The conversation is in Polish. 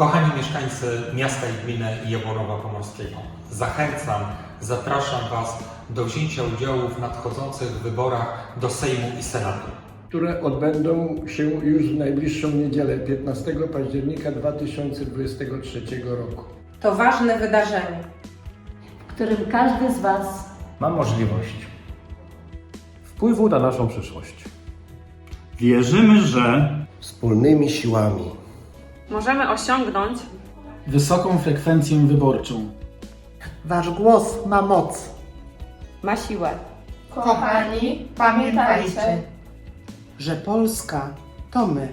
Kochani mieszkańcy miasta i gminy Jabłonowa Pomorskiego, zachęcam, zapraszam Was do wzięcia udziału w nadchodzących wyborach do Sejmu i Senatu. które odbędą się już w najbliższą niedzielę 15 października 2023 roku. To ważne wydarzenie. w którym każdy z Was ma możliwość wpływu na naszą przyszłość. Wierzymy, że Wspólnymi siłami możemy osiągnąć wysoką frekwencję wyborczą. Wasz głos ma moc. Ma siłę. Kochani, pamiętajcie, Że Polska to my.